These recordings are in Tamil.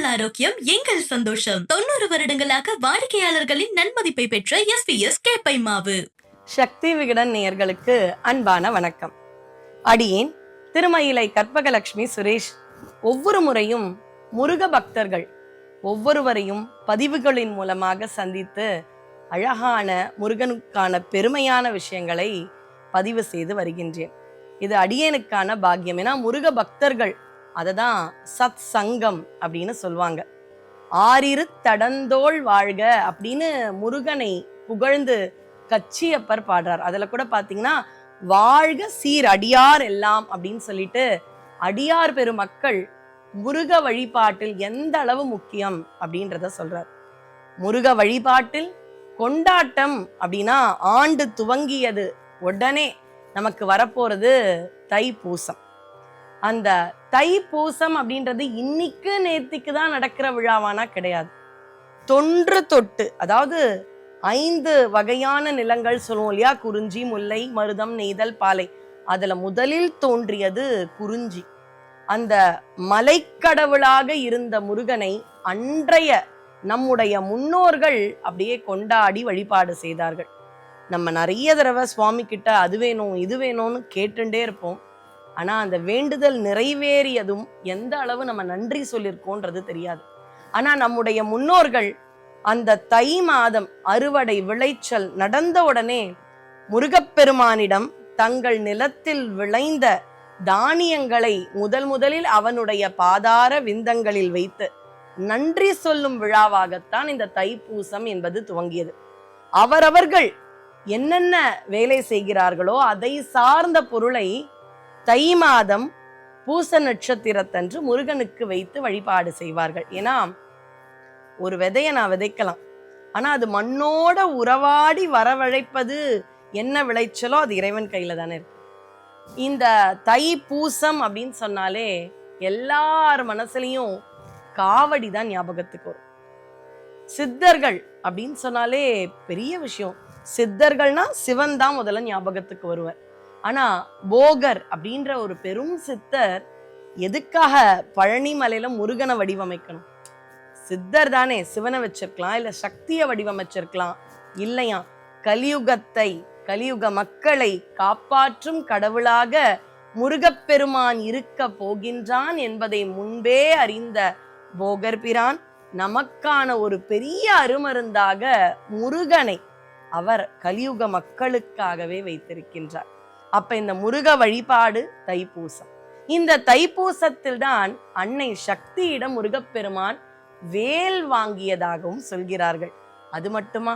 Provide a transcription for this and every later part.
உங்கள் ஆரோக்கியம் எங்கள் சந்தோஷம். தொண்ணூறு வருடங்களாக வாடிக்கையாளர்களின் நன்மதிப்பை பெற்ற எஸ் பி எஸ் கேப்பை மாவு சக்தி விகடன் நேயர்களுக்கு அன்பான வணக்கம். அடியேன் திருமயிலை கற்பகலட்சுமி சுரேஷ். ஒவ்வொரு முறையும் முருக பக்தர்கள் ஒவ்வொருவரையும் பதிவுகளின் மூலமாக சந்தித்து அழகான முருகனுக்கான பெருமையான விஷயங்களை பதிவு செய்து வருகின்றேன். இது அடியேனுக்கான பாக்கியம். ஏன்னா முருக பக்தர்கள் அதை தான் சத் சங்கம் அப்படின்னு சொல்லுவாங்க. ஆறிரு தடந்தோள் வாழ்க அப்படின்னு முருகனை புகழ்ந்து கச்சியப்பர் பாடுறார். அதில் கூட பார்த்தீங்கன்னா வாழ்க சீர் அடியார் எல்லாம் அப்படின்னு சொல்லிட்டு அடியார் பெருமக்கள் முருக வழிபாட்டில் எந்த அளவு முக்கியம்? அப்படின்றத சொல்றார். முருக வழிபாட்டில் கொண்டாட்டம் அப்படின்னா ஆண்டு துவங்கியது உடனே நமக்கு வரப்போறது பூசம் அந்த தை பூசம் அப்படின்றது இன்னைக்கு நேத்திக்கு தான் நடக்கிற விழாவானா கிடையாது. தொன்று தொட்டு அதாவது ஐந்து வகையான நிலங்கள் சொல்லுவோம் இல்லையா? குறிஞ்சி முல்லை மருதம் நெய்தல் பாலை. அதுல முதலில் தோன்றியது குறிஞ்சி. அந்த மலைக்கடவுளாக இருந்த முருகனை அன்றைய நம்முடைய முன்னோர்கள் அப்படியே கொண்டாடி வழிபாடு செய்தார்கள். நம்ம நிறைய தடவை சுவாமி கிட்ட அது வேணும் இது வேணும்னு கேட்டுட்டே இருப்போம். ஆனா அந்த வேண்டுதல் நிறைவேறியதும் எந்த அளவு நம்ம நன்றி சொல்லியிருக்கோன்றது தெரியாது. ஆனா நம்முடைய முன்னோர்கள் அந்த தை மாதம் அறுவடை விளைச்சல் நடந்த உடனே முருகப்பெருமானிடம் தங்கள் நிலத்தில் விளைந்த தானியங்களை முதல் முதலில் அவனுடைய பாதார விந்தங்களில் வைத்து நன்றி சொல்லும் விழாவாகத்தான் இந்த தைப்பூசம் என்பது துவங்கியது. அவரவர்கள் என்னென்ன வேலை செய்கிறார்களோ அதை சார்ந்த பொருளை தை மாதம் பூச நட்சத்திரத்தன்று முருகனுக்கு வைத்து வழிபாடு செய்வார்கள். ஏன்னா ஒரு விதையை நான் விதைக்கலாம். ஆனால் அது மண்ணோட உறவாடி வரவழைப்பது என்ன விளைச்சலோ அது இறைவன் கையில் தானே இருக்கு. இந்த தை பூசம் அப்படின்னு சொன்னாலே எல்லார் மனசுலையும் காவடி தான் ஞாபகத்துக்கு வரும். சித்தர்கள் அப்படின்னு சொன்னாலே பெரிய விஷயம். சித்தர்கள்னா சிவன் தான் முதல்ல ஞாபகத்துக்கு வருவேன் ஆனா போகர் அப்படின்ற ஒரு பெரும் சித்தர் எதுக்காக பழனி மலையில முருகனை வடிவமைக்கணும்? சித்தர் தானே சிவனை வச்சிருக்கலாம் இல்ல சக்தியை வடிவமைச்சிருக்கலாம் இல்லையா? கலியுகத்தை கலியுக மக்களை காப்பாற்றும் கடவுளாக முருகப்பெருமான் இருக்க போகின்றான் என்பதை முன்பே அறிந்த போகர் பிரான் நமக்கான ஒரு பெரிய அருமருந்தாக முருகனை அவர் கலியுக மக்களுக்காகவே வைத்திருக்கின்றார். அப்ப இந்த முருக வழிபாடு தைப்பூசம். இந்த தைப்பூசத்தில் தான் அன்னை சக்தியிடம் முருகப்பெருமான் வேல் வாங்கியதாகவும் சொல்கிறார்கள். அது மட்டுமா?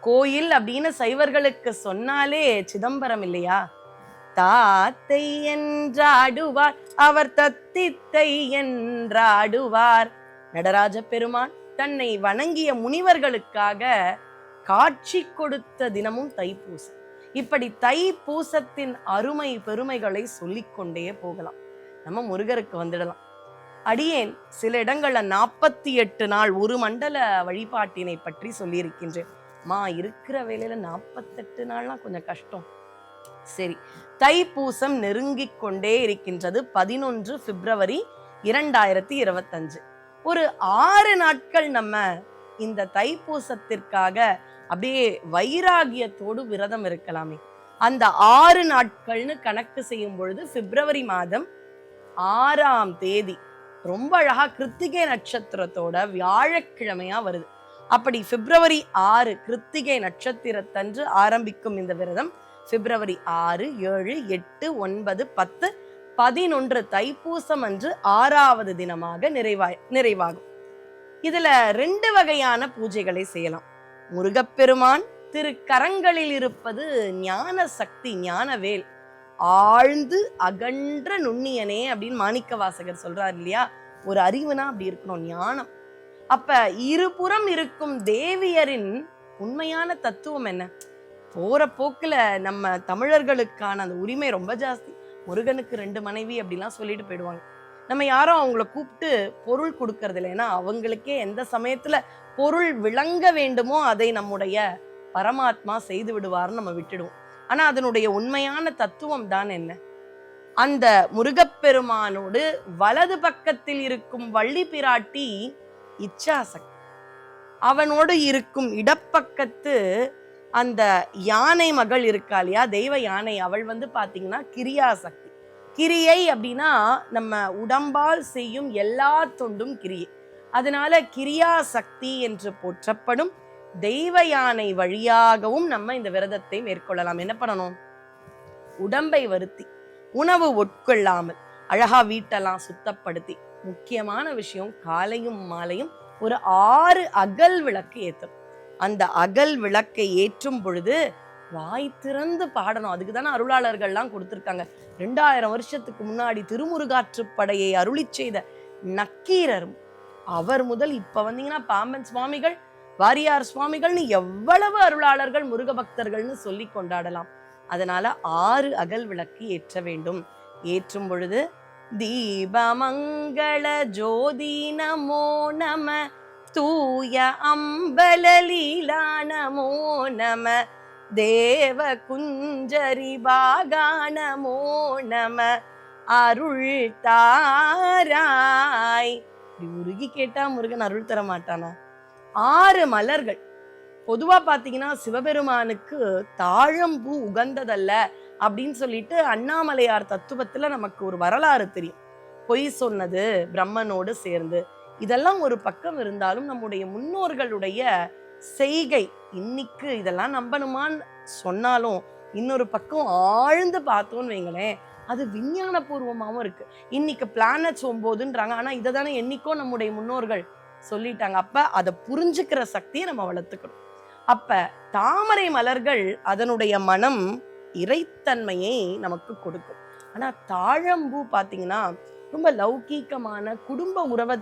கோயில் அப்படின்னு சைவர்களுக்கு சொன்னாலே சிதம்பரம் இல்லையா? தாத்தை என்றாடுவார் அவர் தத்தித்தை என்றாடுவார். நடராஜ பெருமான் தன்னை வணங்கிய முனிவர்களுக்காக காட்சி கொடுத்த தினமும் தைப்பூசம். இப்படி தைப்பூசத்தின் அருமை பெருமைகளை சொல்லிக்கொண்டே போகலாம். நம்ம முருகருக்கு வந்துடலாம். அடியேன் சில இடங்கள்ல நாற்பத்தி எட்டு நாள் ஒரு மண்டல வழிபாட்டினை பற்றி சொல்லியிருக்கின்றேன். மா இருக்கிற வேலையில நாற்பத்தெட்டு நாள்லாம் கொஞ்சம் கஷ்டம். சரி தைப்பூசம் நெருங்கிக் கொண்டே இருக்கின்றது பதினொன்று பிப்ரவரி இரண்டாயிரத்தி இருபத்தஞ்சு. ஒரு ஆறு நாட்கள் நம்ம இந்த தைப்பூசத்திற்காக அப்படியே வைராகியத்தோடு விரதம் இருக்கலாமே. அந்த ஆறு நாட்கள்னு கணக்கு செய்யும் பொழுது பிப்ரவரி மாதம் ஆறாம் தேதி ரொம்ப அழகா கிருத்திகை நட்சத்திரத்தோட வியாழக்கிழமையா வருது. அப்படி பிப்ரவரி ஆறு கிருத்திகை நட்சத்திரத்தன்று ஆரம்பிக்கும் இந்த விரதம் பிப்ரவரி ஆறு ஏழு எட்டு ஒன்பது பத்து பதினொன்று தைப்பூசம் அன்று ஆறாவது தினமாக நிறைவா நிறைவாகும். இதுல ரெண்டு வகையான பூஜைகளை செய்யலாம். முருகப்பெருமான் திருக்கரங்களில் இருப்பது ஞான சக்தி ஞானவேல். ஆழ்ந்து அகன்ற நுண்ணியனே அப்படின்னு மாணிக்க வாசகர் சொல்றார் இல்லையா? ஒரு அறிவுனா அப்படி இருக்கணும் ஞானம். அப்ப இருபுறம் இருக்கும் தேவியரின் உண்மையான தத்துவம் என்ன? போற போக்குல நம்ம தமிழர்களுக்கான அந்த உரிமை ரொம்ப ஜாஸ்தி. முருகனுக்கு ரெண்டு மனைவி அப்படிலாம் சொல்லிட்டு போயிடுவாங்க. நம்ம யாரும் அவங்கள கூப்பிட்டு பொருள் கொடுக்கறது இல்லை. ஏன்னா அவங்களுக்கே எந்த சமயத்துல பொருள் விளங்க வேண்டுமோ அதை நம்முடைய பரமாத்மா செய்து விடுவார்னு நம்ம விட்டுடுவோம். ஆனா அதனுடைய உண்மையான தத்துவம் தான் என்ன? அந்த முருகப்பெருமானோடு வலது பக்கத்தில் இருக்கும் வள்ளி பிராட்டி இச்சாசக்தி. அவனோடு இருக்கும் இடப்பக்கத்து அந்த யானை மகள் இருக்கா இல்லையா? தெய்வ யானை. அவள் வந்து பாத்தீங்கன்னா கிரியாசக்தி. கிரியை அப்படின்னா நம்ம உடம்பால் செய்யும் எல்லா தொண்டும் கிரியை. அதனால கிரியா சக்தி என்று போற்றப்படும் தெய்வ யானை வழியாகவும் நம்ம இந்த விரதத்தை மேற்கொள்ளலாம். என்ன பண்ணணும்? உடம்பை வருத்தி உணவு உட்கொள்ளாமல் அழகா வீட்டெல்லாம் சுத்தப்படுத்தி முக்கியமான விஷயம் காலையும் மாலையும் ஒரு ஆறு அகல் விளக்கு ஏற்றும் அந்த அகல் விளக்கை ஏற்றும் பொழுது வாய் திறந்து பாடணும். அதுக்கு தானே அருளாளர்கள்லாம் கொடுத்துருக்காங்க. ரெண்டாயிரம் வருஷத்துக்கு முன்னாடி திருமுருகாற்றுப்படையை அருளி செய்த நக்கீரரும் அவர் முதல் இப்ப வந்தீங்கன்னா பாம்பன் சுவாமிகள் வாரியார் சுவாமிகள்னு எவ்வளவு அருளாளர்கள் முருக பக்தர்கள்னு சொல்லி கொண்டாடலாம். அதனால ஆறு அகல் விளக்கு ஏற்ற வேண்டும். ஏற்றும் பொழுது தீபமங்கள ஜோதி நமோ நம தூய அம்பலலீலா நமோ நம தேவ குஞ்சரி பாகா நம அருள் தாராய் இப்படி உருகி கேட்டா முருகன் அருள் தர மாட்டானா? ஆறு மலர்கள். பொதுவா பாத்தீங்கன்னா சிவபெருமானுக்கு தாழம்பூ உகந்ததல்ல அப்படின்னு சொல்லிட்டு அண்ணாமலையார் தத்துவத்துல நமக்கு ஒரு வரலாறு தெரியும். பொய் சொன்னது பிரம்மனோடு சேர்ந்து. இதெல்லாம் ஒரு பக்கம் இருந்தாலும் நம்முடைய முன்னோர்களுடைய செய்கை. இன்னைக்கு இதெல்லாம் நம்பணுமான்னு சொன்னாலும் இன்னொரு பக்கம் ஆழ்ந்து பார்த்தோம்னு வைங்களேன் அது விஞ்ஞானபூர்வமாகவும் இருக்குது இருக்கு. இன்னைக்கு பிளானட்ஸ் ஒம்போதுன்றாங்க. ஆனா இதை தானே என்றைக்கோ நம்முடைய முன்னோர்கள் சொல்லிட்டாங்க. அப்போ அதை புரிஞ்சுக்கிற சக்தியை நம்ம வளர்த்துக்கணும். அப்ப தாமரை மலர்கள் அதனுடைய மனம் இறைத்தன்மையை நமக்கு கொடுக்கும். ஆனா தாழம்பூ பார்த்தீங்கன்னா ரொம்ப லௌகீகமான குடும்ப உறவ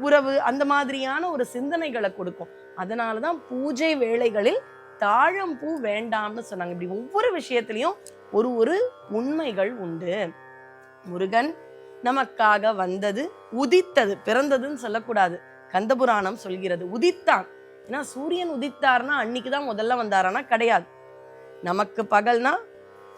உறவு அந்த மாதிரியான ஒரு சிந்தனைகளை கொடுக்கும். அதனாலதான் பூஜை வேளைகளில் தாழம்பூ வேண்டாம்னு சொன்னாங்க. இப்படி ஒவ்வொரு விஷயத்திலையும் ஒரு ஒரு உண்மைகள் உண்டு. முருகன் நமக்காக வந்தது உதித்தது பிறந்ததுன்னு சொல்லக்கூடாது. கந்தபுராணம் சொல்கிறது உதித்தான். ஏன்னா சூரியன் உதித்தார்னா அன்னைக்கு தான் முதல்ல வந்தாரானா கிடையாது. நமக்கு பகல்னா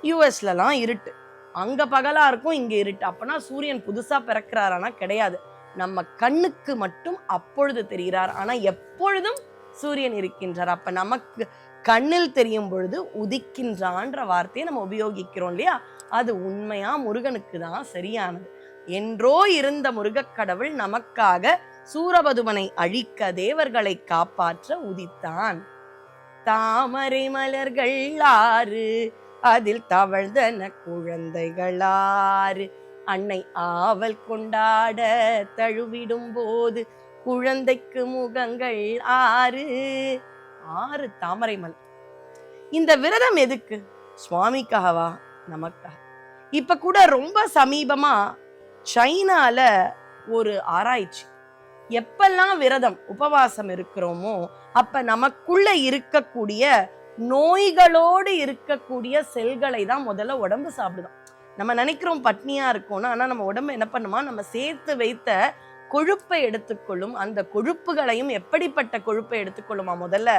யூஎஸ்லலாம் இருட்டு. அங்கே பகலாக இருக்கும் இங்கே இருட்டு. அப்போனா சூரியன் புதுசாக பிறக்கிறாரானா கிடையாது. நம்ம கண்ணுக்கு மட்டும் அப்பொழுது தெரிகிறார். ஆனால் எப்பொழுதும் சூரியன் இருக்கின்றார். அப்போ நமக்கு கண்ணில் தெரியும் பொழுது உதிக்கின்றான்ற வார்த்தையை நம்ம உபயோகிக்கிறோம் இல்லையா? அது உண்மையாக முருகனுக்கு தான் சரியானது. என்றோ இருந்த முருகக் கடவுள் நமக்காக சூரபதுமனை அழிக்க தேவர்களை காப்பாற்ற உதித்தான். தாமரை மலர்கள் ஆறு அதில் தவழ்ந்தன குழந்தைகளாறு. அன்னை ஆவல் கொண்டாட தழுவிடும் போது குழந்தைக்கு முகங்கள் ஆறு. ஆறு தாமரை மலர் இந்த விரதம் எதுக்கு? சுவாமிக்காகவா நமக்காக. இப்ப கூட ரொம்ப சமீபமா சைனால ஒரு ஆராய்ச்சி. எப்பெல்லாம் விரதம் உபவாசம் இருக்கிறோமோ அப்ப நமக்குள்ள இருக்கக்கூடிய நோய்களோடு இருக்கக்கூடிய செல்களை தான் முதல்ல உடம்பு சாப்பிடுதான் நம்ம நினைக்கிறோம் பட்னியா இருக்கோம்னு ஆனால் நம்ம உடம்பு என்ன பண்ணுமா? நம்ம சேர்த்து வைத்த கொழுப்பை எடுத்துக்கொள்ளும் அந்த கொழுப்புகளையும் எப்படிப்பட்ட கொழுப்பை எடுத்துக்கொள்ளுமா? முதல்ல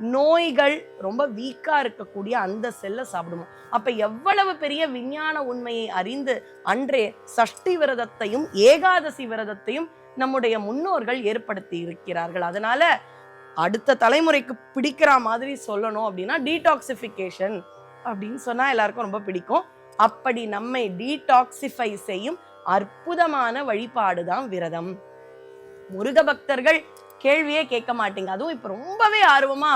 நோய்கள் ரொம்ப வீக்காக இருக்கக்கூடிய அந்த செல்லை சாப்பிடுமா அப்போ எவ்வளவு பெரிய விஞ்ஞான உண்மையை அறிந்து அன்றே சஷ்டி விரதத்தையும் ஏகாதசி விரதத்தையும் நம்முடைய முன்னோர்கள் ஏற்படுத்தி இருக்கிறார்கள். அதனால அடுத்த தலைமுறைக்கு பிடிக்கிற மாதிரி சொல்லணும் அப்படின்னா டீடாக்சிஃபிகேஷன் அப்படின்னு சொன்னால் எல்லாருக்கும் ரொம்ப பிடிக்கும். அப்படி நம்மை டீடாக்சிஃபை செய்யும் அற்புதமான வழிபாடு தான் விரதம். முருக பக்தர்கள் கேள்வியே கேட்க மாட்டீங்க. அதுவும் இப்போ ரொம்பவே ஆர்வமா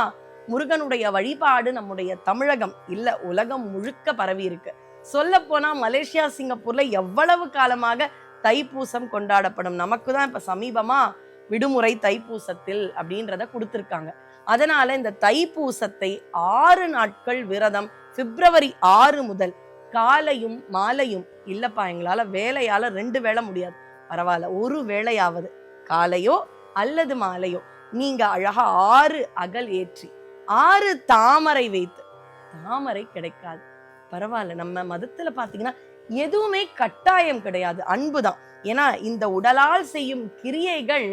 முருகனுடைய வழிபாடு நம்முடைய தமிழகம் இல்லை உலகம் முழுக்க பரவி இருக்கு. சொல்ல போனா மலேசியா சிங்கப்பூர்ல எவ்வளவு காலமாக தைப்பூசம் கொண்டாடப்படும்? நமக்கு தான் இப்போ சமீபமாக விடுமுறை தைப்பூசத்தில் அப்படின்றத கொடுத்துருக்காங்க. அதனால இந்த தைப்பூசத்தை ஆறு நாட்கள் விரதம் பிப்ரவரி ஆறு முதல் காலையும் மாலையும் இல்லப்பா எங்களால வேலையால ரெண்டு வேலை முடியாது. பரவாயில்ல ஒரு வேளையாவது காலையோ அல்லது மாலையோ நீங்க அழகா ஆறு அகல் ஏற்றி ஆறு தாமரை வைத்து தாமரை கிடைக்காது. பரவாயில்ல நம்ம மதத்துல பாத்தீங்கன்னா எதுவுமே கட்டாயம் கிடையாது அன்புதான். ஏன்னா இந்த உடலால் செய்யும் கிரியைகள்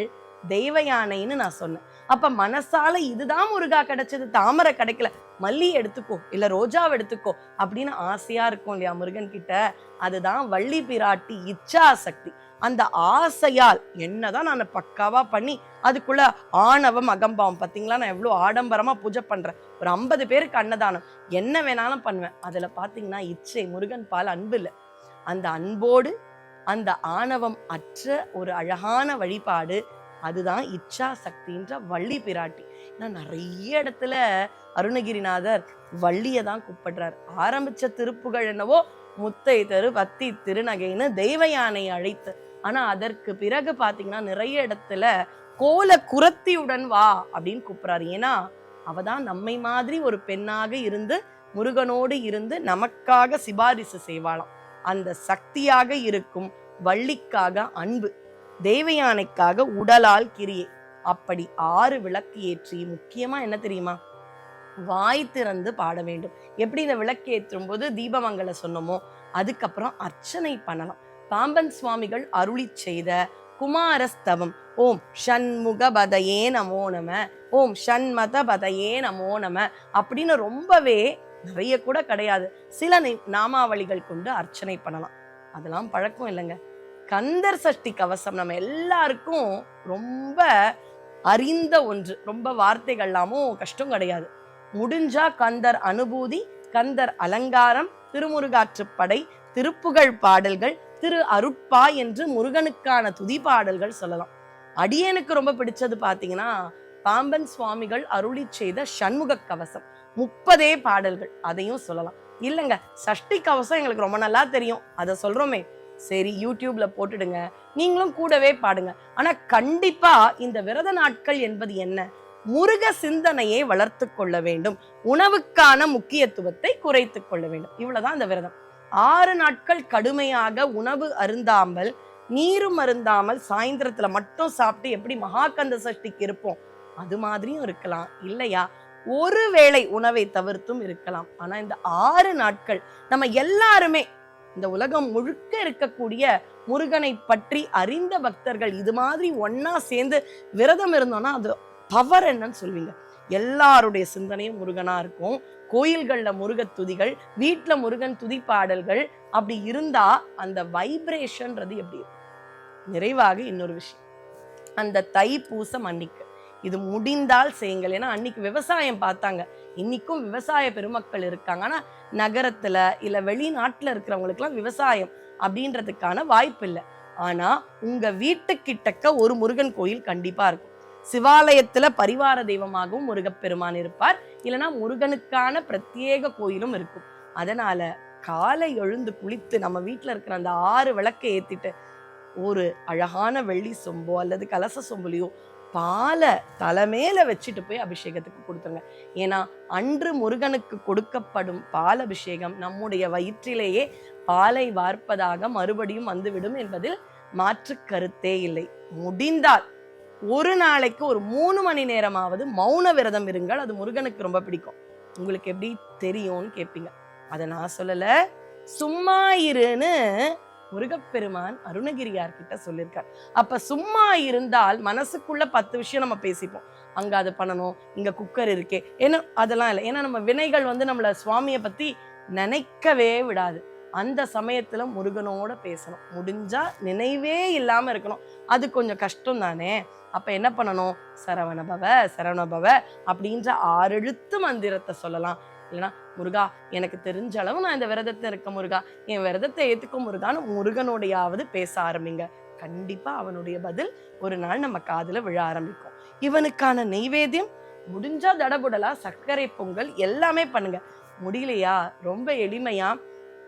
தெய்வ யானைன்னு நான் சொன்னேன். அப்ப மனசால இதுதான் முருகா கிடைச்சது தாமரை கிடைக்கல. மல்லி எடுத்துக்கோ இல்ல ரோஜாவை எடுத்துக்கோ அப்படின்னு ஆசையா இருக்கும் இல்லையா முருகன் கிட்ட அதுதான் வள்ளி பிராட்டி இச்சா சக்தி அந்த ஆசையால் என்னதான் நான் பக்காவா பண்ணி அதுக்குள்ள ஆணவம் அகம்பாவம் பார்த்தீங்களா நான் எவ்வளவு ஆடம்பரமா பூஜை பண்றேன். ஒரு ஐம்பது பேருக்கு அன்னதானம். என்ன வேணாலும் பண்ணுவேன். அதுல பாத்தீங்கன்னா இச்சை முருகன் பால் அன்பு இல்லை. அந்த அன்போடு அந்த ஆணவம் அற்ற ஒரு அழகான வழிபாடு அதுதான் இச்சா சக்தின்ற வள்ளி பிராட்டி. ஏன்னா நிறைய இடத்துல அருணகிரிநாதர் வள்ளியை தான் கூப்பிடுறார். ஆரம்பிச்ச திருப்புகள் என்னவோ முத்தை தெரு பத்தி திருநகைன்னு தெய்வ யானை அழைத்து. ஆனா அதற்கு பிறகு பாத்தீங்கன்னா நிறைய இடத்துல கோல குரத்தியுடன் வா அப்படின்னு கூப்பிடுறாரு. ஏன்னா அவ தான் நம்மை மாதிரி ஒரு பெண்ணாக இருந்து முருகனோடு இருந்து நமக்காக சிபாரிசு செய்வாளாம். அந்த சக்தியாக இருக்கும் வள்ளிக்காக அன்பு. தேவயானைக்காக உடலால் கிரியை. அப்படி ஆறு விளக்கு ஏற்றி முக்கியமா என்ன தெரியுமா? வாய் திறந்து பாட வேண்டும். எப்படி இந்த விளக்கு ஏற்றும் போது தீபமங்கல சொன்னோமோ அதுக்கப்புறம் அர்ச்சனை பண்ணலாம். பாம்பன் சுவாமிகள் அருளி செய்த குமாரஸ்தவம். ஓம் ஷண்முகபதையே நமோ நம ஓம் ஷண்மதபதையே நமோ நம அப்படின்னு ரொம்பவே நிறைய கூட கிடையாது. சில நாமாவளிகள் கொண்டு அர்ச்சனை பண்ணலாம். அதெல்லாம் பழக்கம் இல்லைங்க. கந்தர் சஷ்டி கவசம். நம்ம எல்லாருக்கும் ரொம்ப அறிந்த ஒன்று. ரொம்ப வார்த்தைகள்லாமும் கஷ்டம் கிடையாது. முடிஞ்சா கந்தர் அனுபூதி கந்தர் அலங்காரம் திருமுருகாற்றுப்படை திருப்புகழ் பாடல்கள் திரு அருட்பா என்று முருகனுக்கான துதி பாடல்கள் சொல்லலாம். அடியனுக்கு ரொம்ப பிடிச்சது பாத்தீங்கன்னா பாம்பன் சுவாமிகள் அருளி செய்த சண்முக கவசம். முப்பதே பாடல்கள் அதையும் சொல்லலாம். இல்லைங்க சஷ்டி கவசம் எங்களுக்கு ரொம்ப நல்லா தெரியும். அதை சொல்றோமே. சரி யூடியூப்ல போட்டுடுங்க. நீங்களும் கூடவே பாடுங்க. ஆனா கண்டிப்பா இந்த விரத நாட்கள் என்பது என்ன? முருக சிந்தனையை வளர்த்து கொள்ள வேண்டும். உணவுக்கான முக்கியத்துவத்தை குறைத்து கொள்ள வேண்டும். இவ்வளவுதான் இந்த விரதம். ஆறு நாட்கள் கடுமையாக உணவு அருந்தாமல் நீரும் அருந்தாமல் சாயந்தரத்துல மட்டும் சாப்பிட்டு எப்படி மகாகந்த சஷ்டிக்கு இருப்போம்? அது மாதிரியும் இருக்கலாம். இல்லையா? ஒரு வேளை உணவை தவிர்த்தும் இருக்கலாம். ஆனா இந்த ஆறு நாட்கள் நம்ம எல்லாருமே இந்த உலகம் முழுக்க இருக்கக்கூடிய முருகனை பற்றி அறிந்த பக்தர்கள் இது மாதிரி ஒன்னா சேர்ந்து விரதம் இருந்தோம்னா அது பவர் என்னன்னு சொல்வீங்க எல்லாருடைய சிந்தனையும் முருகனா இருக்கும். கோயில்கள்ல முருக துதிகள் வீட்டில் முருகன் துதி பாடல்கள் அப்படி இருந்தா அந்த வைப்ரேஷன்றது எப்படி இருக்கும்? நிறைவாக இன்னொரு விஷயம். அந்த தை பூசம் அன்னைக்கு. இது முடிந்தால் செய்யுங்கள். ஏன்னா அன்னைக்கு விவசாயம் பார்த்தாங்க. இன்னைக்கும் விவசாய பெருமக்கள் இருக்காங்க. ஆனால் நகரத்துல இல்ல வெளிநாட்டுல இருக்கிறவங்களுக்குலாம் விவசாயம் அப்படின்றதுக்கான வாய்ப்பு இல்லை. ஆனா உங்க வீட்டுக்கிட்டக்க ஒரு முருகன் கோயில் கண்டிப்பா இருக்கும். சிவாலயத்துல பரிவார தெய்வமாகவும் முருகப்பெருமான் இருப்பார். இல்லைனா முருகனுக்கான பிரத்யேக கோயிலும் இருக்கும். அதனால காலை எழுந்து குளித்து நம்ம வீட்டில் இருக்கிற அந்த ஆறு விளக்கை ஏத்திட்டு ஒரு அழகான வெள்ளி சொம்போ அல்லது கலச சொம்புலையோ பாலை தலைமையில வச்சுட்டு போய் அபிஷேகத்துக்கு கொடுத்துருங்க. ஏன்னா அன்று முருகனுக்கு கொடுக்கப்படும் பால் அபிஷேகம் நம்முடைய வயிற்றிலேயே பாலை வார்ப்பதாக மறுபடியும் வந்துவிடும் என்பதில் மாற்று கருத்தே இல்லை. முடிந்தால் ஒரு நாளைக்கு ஒரு மூணு மணி நேரமாவது மௌன விரதம் இருங்கள். அது முருகனுக்கு ரொம்ப பிடிக்கும். உங்களுக்கு எப்படி தெரியும்னு கேட்பீங்க அதை நான் சொல்லலை. சும்மா இருன்னு முருகப்பெருமான் அருணகிரியார் கிட்ட சொல்லியிருக்கார். அப்ப சும்மா இருந்தால் மனசுக்குள்ள பத்து விஷயம் நம்ம பேசிப்போம். அங்க அது பண்ணணும் இங்க குக்கர் இருக்கே ஏன்னா அதெல்லாம் இல்லை. ஏன்னா நம்ம வினைகள் வந்து நம்மள சுவாமியை பத்தி நினைக்கவே விடாது. அந்த சமயத்துல முருகனோட பேசணும். முடிஞ்சா நினைவே இல்லாம இருக்கணும். அது கொஞ்சம் கஷ்டம் தானே. அப்ப என்ன பண்ணணும்? சரவணபவ சரவணபவ அப்படின்ற ஆறெழுத்து மந்திரத்தை சொல்லலாம். இல்லைன்னா முருகா எனக்கு தெரிஞ்ச அளவு நான் இந்த விரதத்தை இருக்க முருகா. என் விரதத்தை ஏத்துக்க முருகான்னு முருகனோடையாவது பேச ஆரம்பிங்க. கண்டிப்பா அவனுடைய பதில் ஒரு நாள் நம்ம காதில் விழ ஆரம்பிக்கும். இவனுக்கான நெய்வேத்தியம் முடிஞ்சா தடபுடலா சர்க்கரை பொங்கல் எல்லாமே பண்ணுங்க. முடியலையா? ரொம்ப எளிமையா.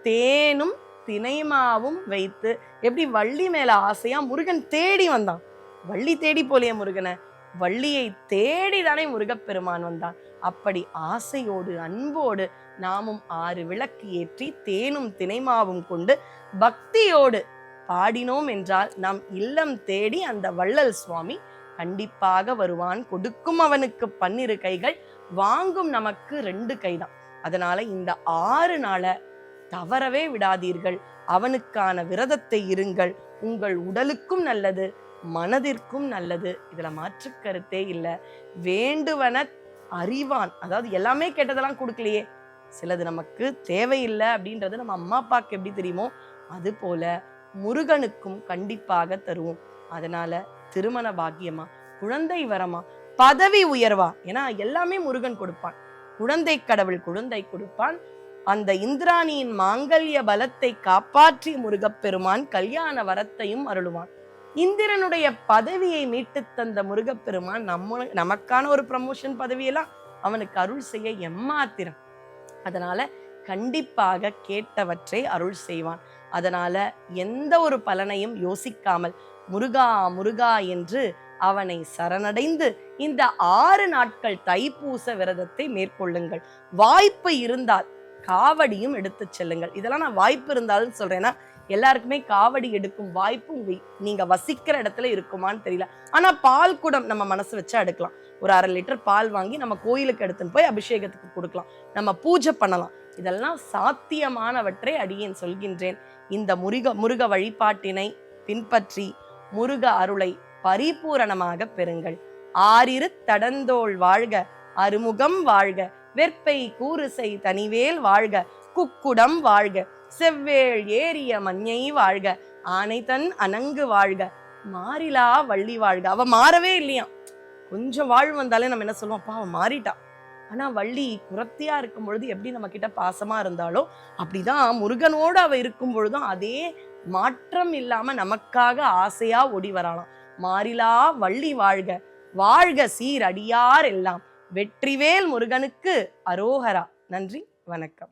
தேனும் தினைமாவும் வைத்து எப்படி வள்ளி மேல ஆசையா முருகன் தேடி வந்தான். வள்ளி தேடி போலியே முருகனை. வள்ளியை தேடி தானே முருகப்பெருமான் வந்தான். அப்படி ஆசையோடு அன்போடு நாமும் ஆறு விளக்கு ஏற்றி தேனும் தினைமாவும் கொண்டு பக்தியோடு பாடினோம் என்றால் நம் இல்லம் தேடி அந்த வள்ளல் சுவாமி கண்டிப்பாக வருவான். கொடுக்கும் அவனுக்கு பன்னிரு கைகள் வாங்கும் நமக்கு ரெண்டு கைதான். அதனால இந்த ஆறு நாளை தவறவே விடாதீர்கள். அவனுக்கான விரதத்தை இருங்கள். உங்கள் உடலுக்கும் நல்லது. மனதிற்கும் நல்லது. இதில் மாற்று கருத்தே இல்லை. வேண்டுவன அறிவான். அதாவது எல்லாமே கேட்டதெல்லாம் கொடுக்கலையே. சிலது நமக்கு தேவையில்லை அப்படின்றது நம்ம அம்மா அப்பாவுக்கு எப்படி தெரியுமோ அது போல முருகனுக்கும் கண்டிப்பாக தருவோம். அதனால திருமண பாக்கியமா? குழந்தை வரமா? பதவி உயர்வா? ஏன்னா எல்லாமே முருகன் கொடுப்பான். குழந்தை கடவுள் குழந்தை கொடுப்பான். அந்த இந்திராணியின் மாங்கல்ய பலத்தை காப்பாற்றி முருகப்பெருமான் கல்யாண வரத்தையும் அருளுவான். இந்திரனுடைய பதவியை மீட்டு தந்த முருகப்பெருமான் நம்ம நமக்கான ஒரு ப்ரமோஷன் பதவியெல்லாம் அவனுக்கு அருள் செய்ய எம்மாத்திரம். அதனால கண்டிப்பாக கேட்டவற்றை அருள் செய்வான். அதனால எந்த ஒரு பலனையும் யோசிக்காமல் முருகா முருகா என்று அவனை சரணடைந்து இந்த ஆறு நாட்கள் தைப்பூச விரதத்தை மேற்கொள்ளுங்கள். வாய்ப்பு இருந்தால் காவடியும் எடுத்து செல்லுங்கள். இதெல்லாம் நான் வாய்ப்பு இருந்தாலும் சொல்றேன்னா எல்லாருக்குமே காவடி எடுக்கும் வாய்ப்பு உங்க நீங்க வசிக்கிற இடத்துல இருக்குமான்னு தெரியல. ஆனா பால் குடம் நம்ம மனசு வச்சு எடுக்கலாம் ஒரு அரை லிட்டர் பால் வாங்கி நம்ம கோயிலுக்கு எடுத்துன்னு போய் அபிஷேகத்துக்கு கொடுக்கலாம். நம்ம பூஜை பண்ணலாம். இதெல்லாம் சாத்தியமானவற்றை அடியேன் சொல்கின்றேன். இந்த முருக முருக வழிபாட்டினை பின்பற்றி முருக அருளை பரிபூரணமாக பெறுங்கள். ஆறிரு தடந்தோள் வாழ்க அருமுகம் வாழ்க வெற்பை கூறுசை தனிவேல் வாழ்க குக்குடம் வாழ்க. செவ்வேள் ஏறிய மஞ்ஞை வாழ்க ஆனை தன் அனங்கு வாழ்க மாறிலா வள்ளி வாழ்க. அவ மாறவே இல்லையா கொஞ்சம் வாழ்வு வந்தாலே நம்ம என்ன சொல்லுவோம்? அப்பா அவ மாறிட்டான் ஆனா வள்ளி குரத்தியா இருக்கும் பொழுது எப்படி நம்ம கிட்ட பாசமா இருந்தாலோ அப்படிதான் முருகனோடு அவ இருக்கும் பொழுதும் அதே மாற்றம் இல்லாம நமக்காக ஆசையா ஓடி வரலாம் மாறிலா வள்ளி வாழ்க வாழ்க சீர் அடியார் எல்லாம். வெற்றிவேல் முருகனுக்கு அரோகரா. நன்றி வணக்கம்.